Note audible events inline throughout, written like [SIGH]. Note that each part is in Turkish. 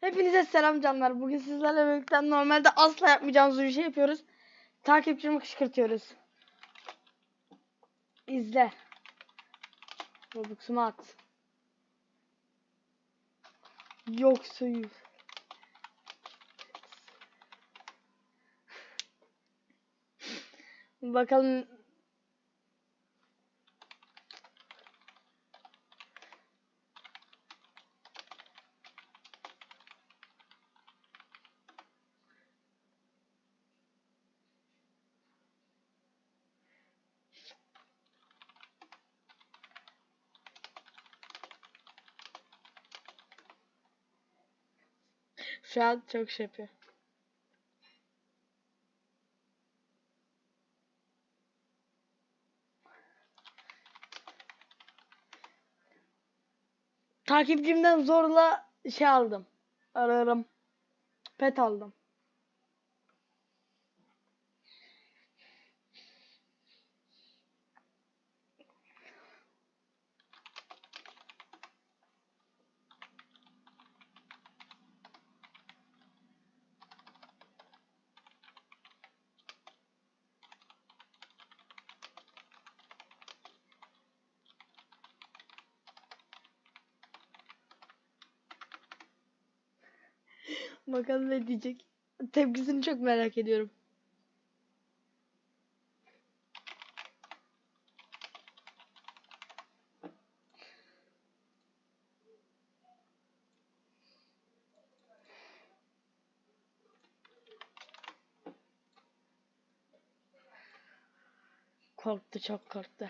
Hepinize selam canlar. Bugün sizlerle birlikte normalde asla yapmayacağımız bir şey yapıyoruz. Takipçimi kışkırtıyoruz. İzle. Robux'umu at. Yok suyu. Bakalım şu an çok şey yapıyor. Takipçimden zorla şey aldım. Ararım. Pet aldım. Bakalım ne diyecek. Tepkisini çok merak ediyorum. Korktu çok korktu.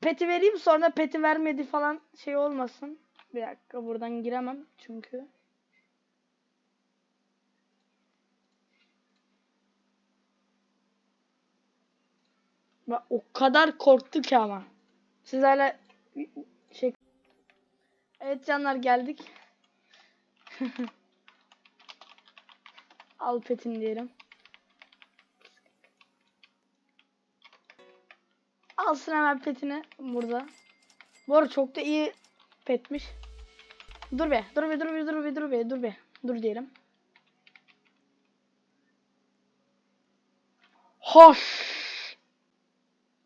Peti vereyim sonra peti vermedi falan şey olmasın. Bir dakika buradan giremem çünkü. Bak o kadar korktu ki ama. Siz hala şey Evet canlar geldik. [LAUGHS] Al petin diyelim. Alsın hemen petini burada. Bu arada çok da iyi petmiş. Dur be, dur be, dur be, dur be, dur be, dur be. Dur diyelim. Hoş.